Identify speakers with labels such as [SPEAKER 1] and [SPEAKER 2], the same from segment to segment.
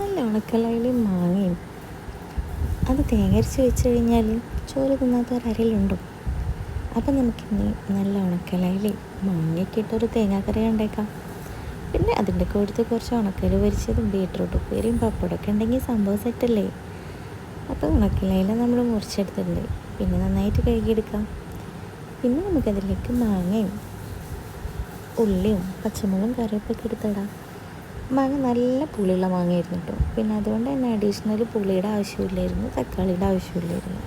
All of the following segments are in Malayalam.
[SPEAKER 1] നല്ല ഉണക്കലയിലും മാങ്ങയും. അത് തേങ്ങരച്ച് വെച്ച് കഴിഞ്ഞാൽ ചോറ് തിന്നാത്തവരാരെങ്കിലുണ്ടോ അപ്പം നമുക്കിന്ന് നല്ല ഉണക്കലയിൽ മാങ്ങയൊക്കെ ഇട്ടൊരു തേങ്ങാക്കറി ഉണ്ടാക്കാം പിന്നെ അതിന്റെ കൂട്ടത്തിൽ കുറച്ച് ഉണക്കൽ പൊരിച്ചതും ബീട്രൂട്ട് ഉപ്പേരിയും പപ്പടമൊക്കെ ഉണ്ടെങ്കിൽ സംഭവം സെറ്റല്ലേ? അപ്പോൾ ഉണക്കലയിൽ നമ്മൾ മുറിച്ചെടുത്തിട്ടുണ്ട്. പിന്നെ നന്നായിട്ട് കഴുകിയെടുക്കാം. പിന്നെ നമുക്കതിലേക്ക് മാങ്ങയും ഉള്ളിയും പച്ചമുളകും കറിവേപ്പൊക്കെ എടുത്തിടാം മാങ്ങ നല്ല പുളിയുള്ള മാങ്ങയായിരുന്നു കേട്ടോ. പിന്നെ അതുകൊണ്ട് തന്നെ അഡീഷണൽ പുളിയുടെ ആവശ്യമില്ലായിരുന്നു തക്കാളിയുടെ ആവശ്യമില്ലായിരുന്നു.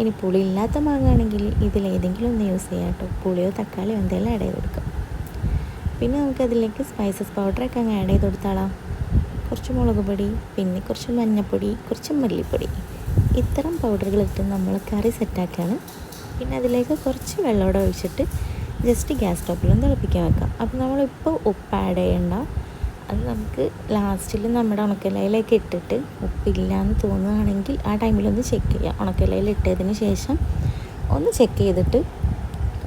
[SPEAKER 1] ഇനി പുളി ഇല്ലാത്ത മാങ്ങ ആണെങ്കിൽ ഇതിലേതെങ്കിലും ഒന്ന് യൂസ് ചെയ്യാം കേട്ടോ. പുളിയോ തക്കാളിയോ എന്തെങ്കിലും ആഡ് ചെയ്ത് കൊടുക്കാം. പിന്നെ നമുക്കതിലേക്ക് സ്പൈസസ് പൗഡറൊക്കെ അങ്ങ് ആഡ് ചെയ്ത് കൊടുത്താളാം. കുറച്ച് മുളക് പൊടി പിന്നെ കുറച്ച് മഞ്ഞൾപ്പൊടി കുറച്ച് മല്ലിപ്പൊടി. ഇത്തരം പൗഡറുകൾ ഇട്ട് നമ്മൾ കറി സെറ്റാക്കുകയാണ് പിന്നെ അതിലേക്ക് കുറച്ച് വെള്ളമോടെ ഒഴിച്ചിട്ട് ജസ്റ്റ് ഗ്യാസ് സ്റ്റോപ്പിലും തിളപ്പിക്കാൻ വെക്കാം. അപ്പോൾ നമ്മളിപ്പോൾ ഉപ്പ് ആഡ് ചെയ്യണ്ട. അത് നമുക്ക് ലാസ്റ്റിൽ നമ്മുടെ ഉണക്കലയിലേക്ക് ഇട്ടിട്ട് ഉപ്പില്ല എന്ന് തോന്നുകയാണെങ്കിൽ ആ ടൈമിലൊന്ന് ചെക്ക് ചെയ്യാം. ഉണക്കലയിൽ ഇട്ടതിന് ശേഷം ഒന്ന് ചെക്ക് ചെയ്തിട്ട്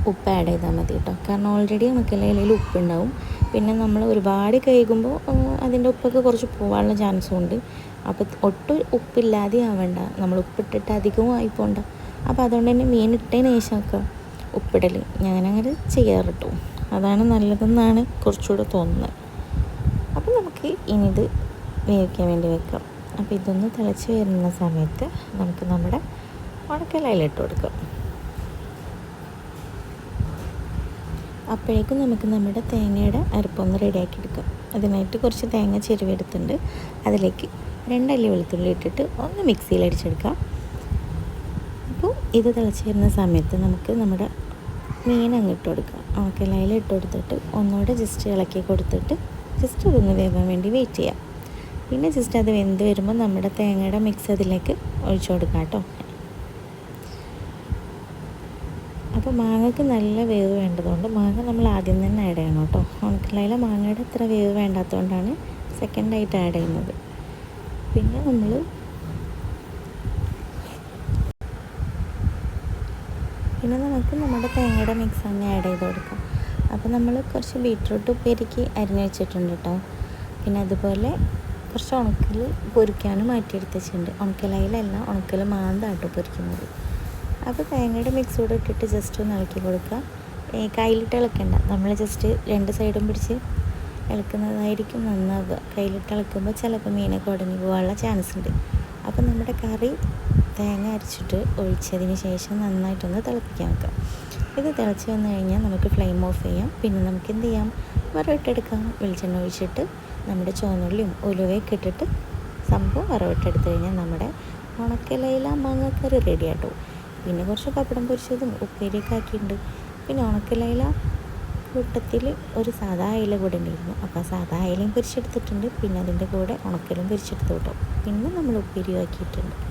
[SPEAKER 1] ഉപ്പ് ആഡ് ചെയ്താൽ മതി കേട്ടോ. കാരണം ഓൾറെഡി ഉണക്കലയിൽ ഉപ്പുണ്ടാവും. പിന്നെ നമ്മൾ ഒരുപാട് കഴുകുമ്പോൾ അതിന്റെ ഉപ്പൊക്കെ കുറച്ച് പോകാനുള്ള ചാൻസും ഉണ്ട്. അപ്പോൾ ഒട്ടും ഉപ്പില്ലാതെ ആവണ്ട. നമ്മൾ ഉപ്പിട്ടിട്ട് അധികവും ആയി പോകണ്ട അപ്പോൾ അതുകൊണ്ട് തന്നെ മീൻ ഇട്ടതിന് ശേഷമൊക്കെ ഉപ്പിടൽ ഞാനങ്ങനെ ചെയ്യാറ് അതാണ് നല്ലതെന്നാണ് കുറച്ചുകൂടെ തോന്നുന്നത്. അപ്പം നമുക്ക് ഇനി ഇത് വേവിക്കാൻ വേണ്ടി വെക്കാം. അപ്പോൾ ഇതൊന്ന് തിളച്ച് വരുന്ന സമയത്ത് നമുക്ക് നമ്മുടെ ഉണക്കലയിലിട്ട് കൊടുക്കാം. അപ്പോഴേക്കും നമുക്ക് നമ്മുടെ തേങ്ങയുടെ അരപ്പൊന്ന് റെഡിയാക്കി എടുക്കാം. അതിനായിട്ട് കുറച്ച് തേങ്ങ ചെരുവെടുത്തിട്ടുണ്ട്. അതിലേക്ക് രണ്ടല്ലി വെളുത്തുള്ളി ഇട്ടിട്ട് ഒന്ന് മിക്സിയിൽ അടിച്ചെടുക്കാം. അപ്പോൾ ഇത് തിളച്ച് വരുന്ന സമയത്ത് നമുക്ക് നമ്മുടെ മീൻ അങ്ങ് ഇട്ട് കൊടുക്കാം. ഉണക്കലയിൽ ഇട്ട് കൊടുത്തിട്ട് ഒന്നുകൂടെ ജസ്റ്റ് ഇളക്കി കൊടുത്തിട്ട് ജസ്റ്റ് അതൊന്ന് വേവാൻ വേണ്ടി വെയിറ്റ് ചെയ്യാം. പിന്നെ ജസ്റ്റ് അത് വെന്ത് വരുമ്പോൾ നമ്മുടെ തേങ്ങയുടെ മിക്സ് അതിലേക്ക് ഒഴിച്ചു കൊടുക്കാം കേട്ടോ. അപ്പോൾ മാങ്ങയ്ക്ക് നല്ല വേവ് വേണ്ടതുകൊണ്ട് മാങ്ങ നമ്മൾ ആദ്യം തന്നെ ആഡ് ചെയ്യണം കേട്ടോ. ഉണക്കലയിലെ മാങ്ങയുടെ അത്ര വേവ് വേണ്ടാത്തതുകൊണ്ടാണ് സെക്കൻഡായിട്ട് ആഡ് ചെയ്യുന്നത്. പിന്നെ നമ്മൾ പിന്നെ നമുക്ക് നമ്മുടെ തേങ്ങയുടെ മിക്സ് തന്നെ ആഡ് ചെയ്ത് കൊടുക്കാം. അപ്പോൾ നമ്മൾ കുറച്ച് ബീട്രൂട്ട് ഉപ്പേരിക്ക് അരിഞ്ഞ് വെച്ചിട്ടുണ്ട് കേട്ടോ. പിന്നെ അതുപോലെ കുറച്ച് ഉണക്കൽ പൊരിക്കാനും മാറ്റിയെടുത്ത് വെച്ചിട്ടുണ്ട് ഉണക്കലയിലല്ല ഉണക്കൽ മാന്താട്ടോ പൊരിക്കുന്നത്. അപ്പോൾ തേങ്ങയുടെ മിക്സ് കൂടെ ഇട്ടിട്ട് ജസ്റ്റ് ഒന്ന് ഇളക്കി കൊടുക്കുക. കയ്യിലിട്ട് ഇളക്കണ്ട. നമ്മൾ ജസ്റ്റ് രണ്ട് സൈഡും പിടിച്ച് ഇളക്കുന്നതായിരിക്കും നന്നാവുക. കയ്യിലിട്ട് ഇളക്കുമ്പോൾ ചിലപ്പോൾ മീനൊക്കെ ഉടഞ്ഞു പോകാനുള്ള ചാൻസ് ഉണ്ട്. അപ്പോൾ നമ്മുടെ കറി തേങ്ങ അരച്ചിട്ട് ഒഴിച്ചതിന് ശേഷം നന്നായിട്ടൊന്ന് തിളപ്പിക്കാൻ വെക്കാം. ഇത് തിളച്ച് വന്നു കഴിഞ്ഞാൽ നമുക്ക് ഫ്ലെയിം ഓഫ് ചെയ്യാം. പിന്നെ നമുക്ക് എന്ത് ചെയ്യാം? വറവിട്ടെടുക്കാം. വെളിച്ചെണ്ണ ഒഴിച്ചിട്ട് നമ്മുടെ ചുവന്നുള്ളിയും ഉലുവയൊക്കെ ഇട്ടിട്ട് സംഭവം വറവിട്ടെടുത്ത് കഴിഞ്ഞാൽ നമ്മുടെ ഉണക്കലയില മാങ്ങാക്കറി റെഡി ആട്ടോ. പിന്നെ കുറച്ച് പപ്പടം പൊരിച്ചതും ഉപ്പേരിയൊക്കെ ആക്കിയിട്ടുണ്ട്. പിന്നെ ഉണക്കലയില കൂട്ടത്തിൽ ഒരു സാധാ അയില കൂടെ ഉണ്ടായിരുന്നു. അപ്പോൾ സാധാ അയിലയും പൊരിച്ചെടുത്തിട്ടുണ്ട്. പിന്നെ അതിന്റെ കൂടെ ഉണക്കലും പൊരിച്ചെടുത്തു കേട്ടോ. പിന്നെ നമ്മൾ ഉപ്പേരി ആക്കിയിട്ടുണ്ട്.